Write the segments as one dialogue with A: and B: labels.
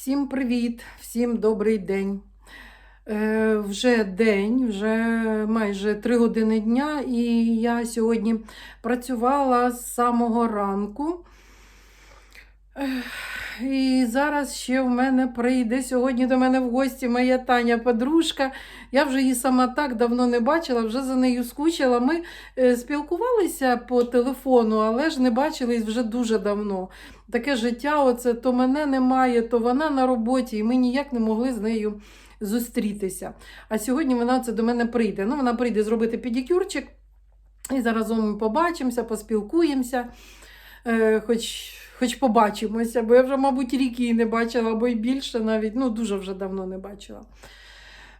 A: Всім привіт, всім добрий день. Е, вже день, вже майже три години дня, і я сьогодні працювала з самого ранку. Ех, І зараз ще в мене прийде сьогодні до мене в гості моя Таня подружка. Я вже її сама так давно не бачила, вже за нею скучила. Ми е, спілкувалися по телефону, але ж не бачились вже дуже давно. Таке життя, оце то мене немає, то вона на роботі, і ми ніяк не могли з нею зустрітися. А сьогодні вона це до мене прийде. Ну, вона прийде зробити педикюрчик, і заразом побачимося, поспілкуємося. Е, хоч, хоч побачимося, бо я вже, мабуть, рік її не бачила, або й більше навіть, ну дуже вже давно не бачила.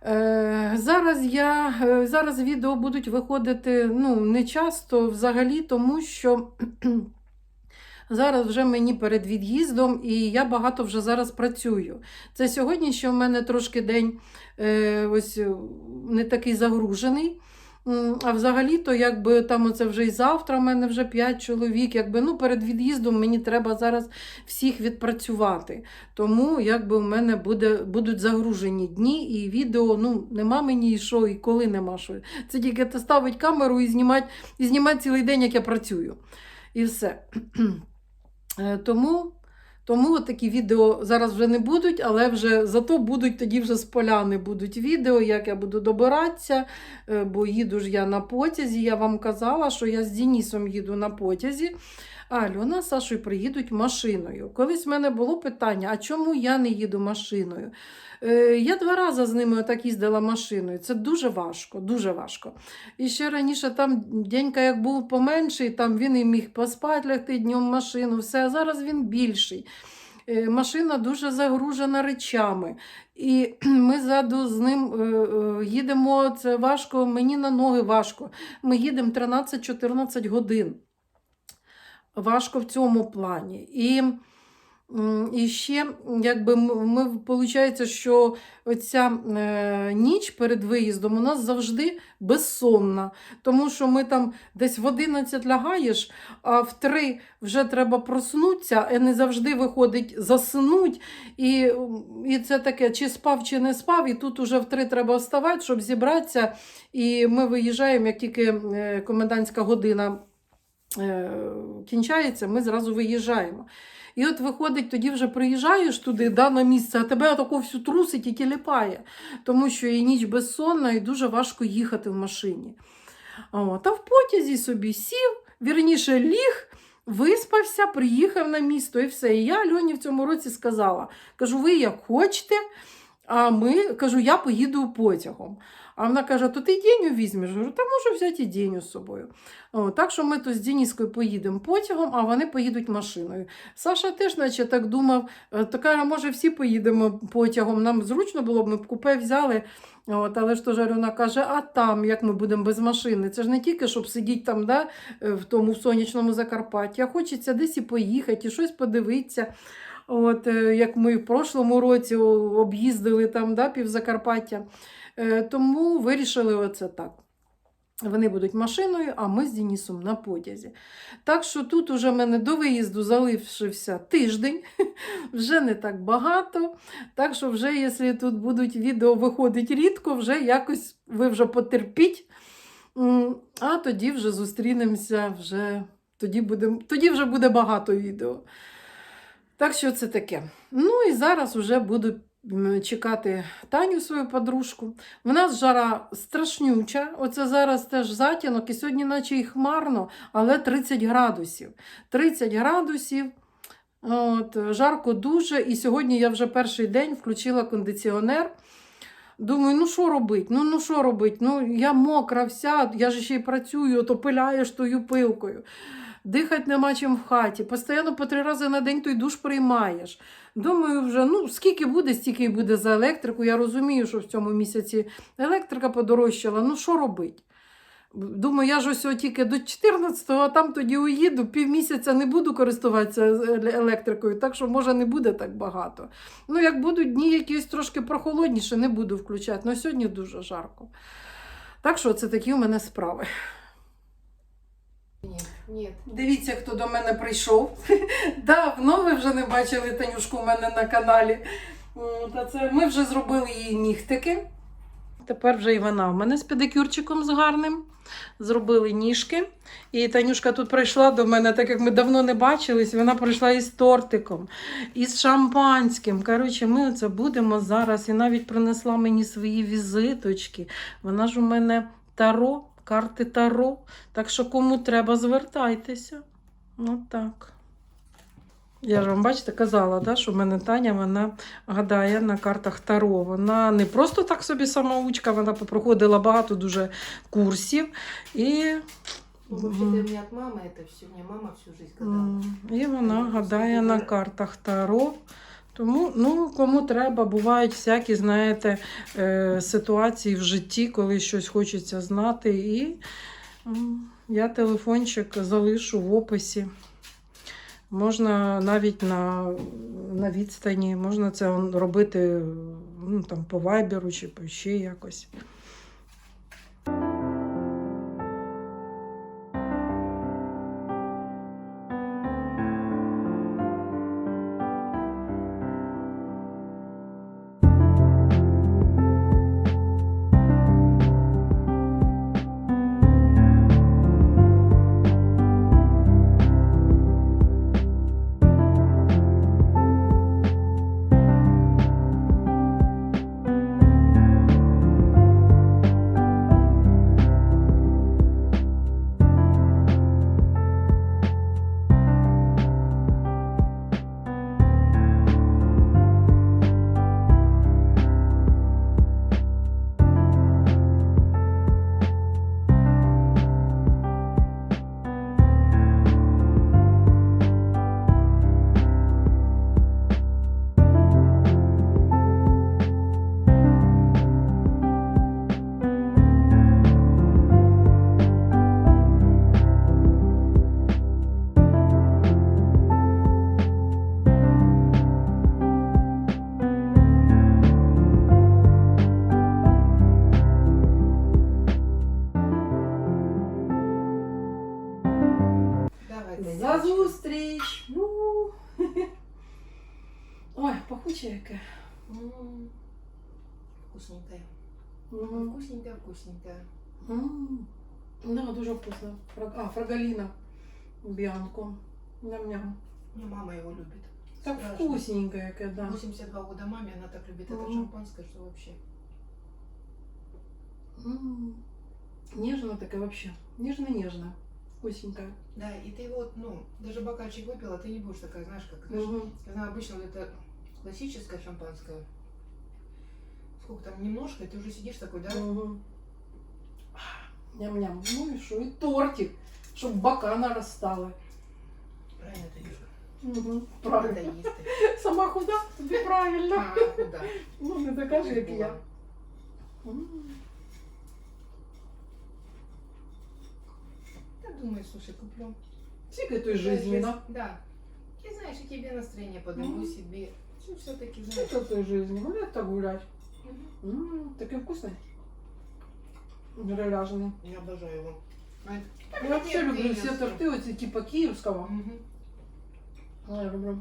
A: Е, зараз я, е, зараз відео будуть виходити ну, не часто взагалі, тому що зараз вже мені перед від'їздом і я багато вже зараз працюю. Це сьогодні ще в мене трошки день е, ось е, не такий загружений. А взагалі-то, якби там оце вже і завтра в мене вже 5 чоловік. Якби ну перед від'їздом мені треба зараз всіх відпрацювати. Тому якби в мене буде, будуть загружені дні, і відео ну нема мені і що, і коли нема що. Це тільки ставить камеру і знімати, і знімати цілий день, як я працюю. І все. Е, Тому. Тому такі відео зараз вже не будуть, але вже зато будуть тоді вже з поляни будуть відео, як я буду добиратися, е, бо їду ж я на потязі. Я вам казала, що я з Денісом їду на потязі, Альона з Сашою приїдуть машиною. Колись в мене було питання, а чому я не їду машиною? Е, Я два рази з ними так їздила машиною. Це дуже важко, дуже важко. І ще раніше там дядька як був поменший, там він і міг поспати лягти днем машину, все, а зараз він більший. Е, Машина дуже загружена речами. І ми ззаду з ним е, е, їдемо, це важко, мені на ноги важко. Ми їдемо 13-14 годин. Важко в цьому плані. І, і ще, якби ми, виходить, що оця е, ніч перед виїздом у нас завжди безсонна. Тому що ми там десь в 11 лягаєш, а в 3 вже треба проснутися, і не завжди виходить заснуть. І, і це таке, чи спав, чи не спав, і тут уже в 3 треба вставати, щоб зібратися. І ми виїжджаємо, як тільки е, комендантська година кінчається, ми зразу виїжджаємо. І от виходить, тоді вже приїжджаєш туди, да, на місце, а тебе тако всю трусить і тіліпає, тому що і ніч безсонна, і дуже важко їхати в машині. От, а в потязі собі сів, вірніше ліг, виспався, приїхав на місто і все. І я Альоні в цьому році сказала: кажу, ви як хочете, а ми кажу, я поїду потягом. А вона каже: то ти Деню візьмеш? Я Кажу, та можу взяти і з собою. О, так що ми то з Дініскою поїдемо потягом, а вони поїдуть машиною. Саша теж, наче так думав, е, то каже, може, всі поїдемо потягом. Нам зручно було б, ми б купе взяли. От, але ж то Жарюна каже, а там як ми будемо без машини? Це ж не тільки, щоб сидіти там, да, е, в тому в сонячному Закарпатті, а хочеться десь і поїхати, і щось подивитися. От, е, як ми в прошлому році об'їздили там да, пів Закарпаття. Е, Тому вирішили оце так. Вони будуть машиною, а ми з Денісом на потязі. Так що тут уже в мене до виїзду залишився тиждень, вже не так багато. Так що, вже, якщо тут будуть відео виходить рідко, вже якось ви вже потерпіть. А тоді вже зустрінемося, вже, тоді, будем, тоді вже буде багато відео. Так що це таке. Ну і зараз вже буду чекати Таню, свою подружку. В нас жара страшнюча. Оце зараз теж затінок, і сьогодні, наче і хмарно, але 30 градусів. 30 градусів. От, жарко дуже. І сьогодні я вже перший день включила кондиціонер. Думаю, ну що робити? Ну, ну що робити? Ну, я мокра вся, я ж ще й працюю, то пиляєш тою пилкою. Дихати нема чим в хаті. Постійно по три рази на день той душ приймаєш. Думаю, вже ну скільки буде, стільки й буде за електрику. Я розумію, що в цьому місяці електрика подорожчала. Ну що робити? Думаю, я ж ось тільки до 14-го, а там тоді уїду, півмісяця не буду користуватися е- електрикою, так що, може, не буде так багато. Ну, як будуть дні якісь трошки прохолодніше, не буду включати. Ну, сьогодні дуже жарко. Так що це такі у мене справи.
B: Нет.
A: Дивіться, хто до мене прийшов. Давно ви вже не бачили Танюшку у мене на каналі. Та це ми вже зробили її нігтики. Тепер вже і вона в мене з педикюрчиком з гарним. Зробили ніжки. І Танюшка тут прийшла до мене, так як ми давно не бачились, вона прийшла із тортиком, із шампанським. Коротше, ми це будемо зараз. І навіть принесла мені свої візиточки. Вона ж у мене таро, карти таро. Так що кому треба, звертайтеся. Ну так. Я ж вам, бачите, казала, да, що в мене Таня вона гадає на картах Таро. Вона не просто так собі самоучка, вона проходила багато дуже курсів. І,
B: вообще-то у меня от мамы это все. У мама всю жизнь гадала.
A: і вона гадає на картах Таро. Тому, ну, кому треба, бувають всякі, знаєте, е, ситуації в житті, коли щось хочеться знати. І я телефончик залишу в описі. Можна навіть на, на відстані, можна це робити ну, там, по вайберу чи по ще якось. зустріч! У. Ой, пахуче яке.
B: М, Вкусненькая.
A: Мгм.
B: Вкусненькая, вкусненькая.
A: М. Да, дуже вкусно. Фра- А, фрагаліна. Біанко. Ням-ням.
B: У меня мама его любит.
A: Так
B: Страшно.
A: вкусненько яке, да.
B: 82 года маме, она так любит это
A: Мгм.
B: шампанское, что вообще.
A: М. Нежно таке вообще. Нежно-нежно. Вкусненько.
B: Да, и ты вот, ну, даже бокальчик выпила, ты не будешь такая, знаешь, как, знаешь,
A: Мгм.
B: я знаю, обычно вот это классическое шампанское. Сколько там, немножко, и ты уже сидишь такой, да?
A: Мгм. Ням-ням. Ну і що? І тортик, щоб бока наростали.
B: Правильно, Танюшка?
A: Угу.
B: Надо
A: Правильно.
B: їсти.
A: Сама худа, тобі правильно.
B: А, куда?
A: Ну, не така ж, як і я.
B: Думаю, слушай, куплю.
A: Скільки той жизни, да?
B: Да. И знаешь, и тебе настроение подниму
A: Мгм.
B: себе. Ну, все-таки, знаешь.
A: Скільки той жизни? Гулять так гулять.
B: Мгм.
A: М, Такий вкусний. Реляжений.
B: Я обожаю его. А,
A: Я взагалі люблю всі
B: Київський.
A: торти, оці типа київського.
B: Мгм.
A: Ну, Я люблю.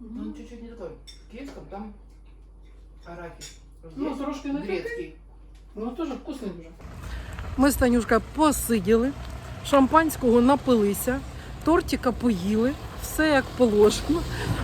B: Но он чуть-чуть не такой. В киевском там арахис. Вот
A: Ну,
B: здесь
A: трошки не такий.
B: грецкий.
A: Ну, теж вкусний дуже. Ми з Танюшкою посиділи, шампанського напилися, тортика поїли, все як положено.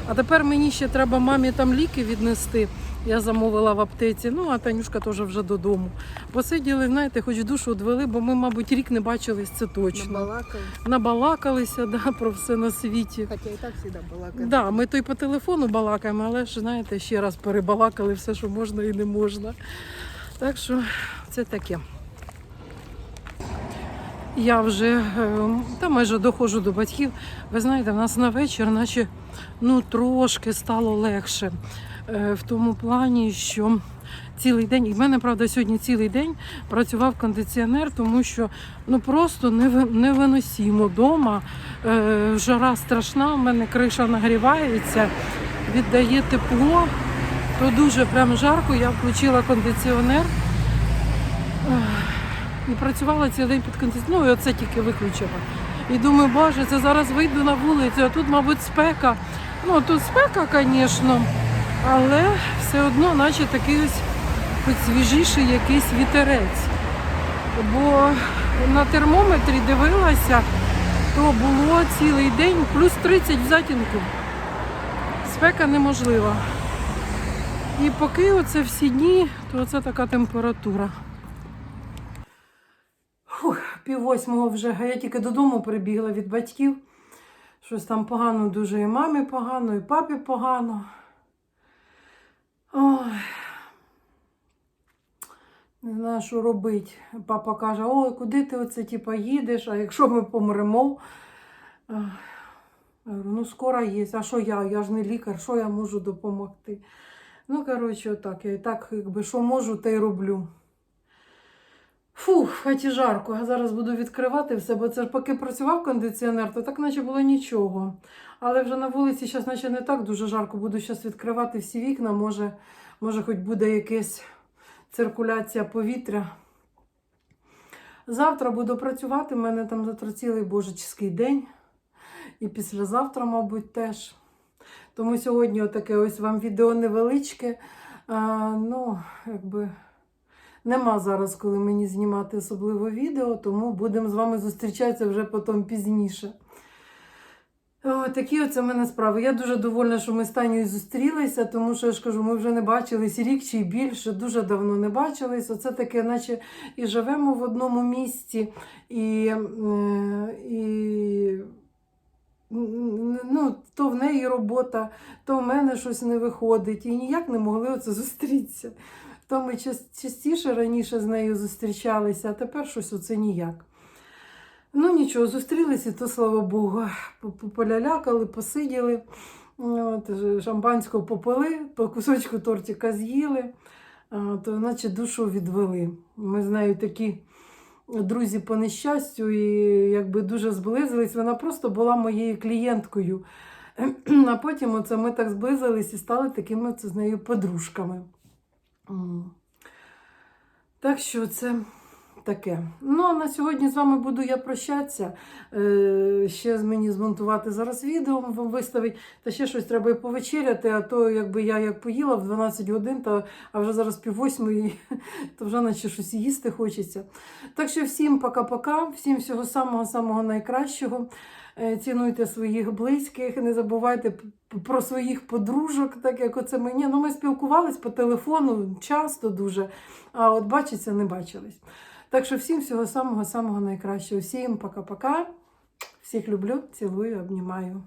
A: А тепер мені ще треба мамі там ліки віднести. Я замовила в аптеці. Ну, а Танюшка теж вже додому. Посиділи, знаєте, хоч душу відвели, бо ми, мабуть, рік не бачились, це точно.
B: Набалакал.
A: Набалакалися да, про все на світі.
B: Хотя и так всегда балакаем.
A: Да, ми то й по телефону балакаємо, але ж знаєте, ще раз перебалакали все, що можна і не можна. Так що це таке. Я вже е, та майже доходжу до батьків. Ви знаєте, в нас на вечір, наче ну, трошки стало легше. Е, В тому плані, що цілий день, і в мене, правда, сьогодні цілий день працював кондиціонер, тому що ну просто неви- невиносимо вдома. Е, Жара страшна, в мене криша нагрівається, віддає тепло, то дуже прям жарко. Я включила кондиціонер. І працювала цілий день під кондиціонером. Ну, і оце тільки виключила. І думаю, боже, це зараз вийду на вулицю, а тут, мабуть, спека. Ну, тут спека, звісно, але все одно, наче такий ось хоч свіжіший якийсь вітерець. Бо на термометрі дивилася, то було цілий день плюс 30 в затінку. Спека неможлива. І поки оце всі дні, то це така температура. Пів восьмого вже, я тільки додому прибігла від батьків. Щось там погано дуже і мамі погано, і папі погано. Ой. Не знаю, що робити. Папа каже, ой, куди ти оце типа, їдеш, а якщо ми помремо? Я говорю, ну скоро є. А що я? Я ж не лікар, що я можу допомогти? Ну, коротше, отак. Я і так, якби, що можу, те й роблю. Фух, хоч і жарко. Зараз буду відкривати все, бо це ж поки працював кондиціонер, то так наче було нічого. Але вже на вулиці зараз наче не так дуже жарко. Буду зараз відкривати всі вікна. Може, може, хоч буде якась циркуляція повітря. Завтра буду працювати. У мене там завтра цілий божечський день. І післязавтра, мабуть, теж. Тому сьогодні отаке ось вам відео невеличке. А, ну, якби нема зараз, коли мені знімати особливо відео, тому будемо з вами зустрічатися вже потім пізніше. О, такі оце в мене справи. Я дуже довольна, що ми з Танею зустрілися, тому що я ж кажу, ми вже не бачились рік чи більше, дуже давно не бачились. Оце таке, наче і живемо в одному місці, і, е, і ну, то в неї робота, то в мене щось не виходить. І ніяк не могли оце зустрітися. То ми частіше раніше з нею зустрічалися, а тепер щось оце ніяк. Ну нічого, зустрілися, то слава Богу, по- по- полялякали, посиділи, от, шампанського попили, по кусочку тортика з'їли, то наче душу відвели. Ми з нею такі друзі по нещастю і якби дуже зблизились. Вона просто була моєю клієнткою. А потім оце ми так зблизились і стали такими з нею подружками. Так що це таке. Ну, а на сьогодні з вами буду я прощатися. Е, ще мені змонтувати зараз відео, вам виставить. Та ще щось треба і повечеряти, а то якби я як поїла в 12 годин, то, а вже зараз пів восьмої, то вже наче щось їсти хочеться. Так що всім пока-пока, всім всього самого-самого найкращого. Е, Цінуйте своїх близьких, не забувайте про своїх подружок, так як оце мені. Ну, ми спілкувались по телефону часто дуже, а от бачиться не бачились. Так що всім всього самого-самого найкращого. Всім пока-пока. Всіх люблю, цілую, обнімаю.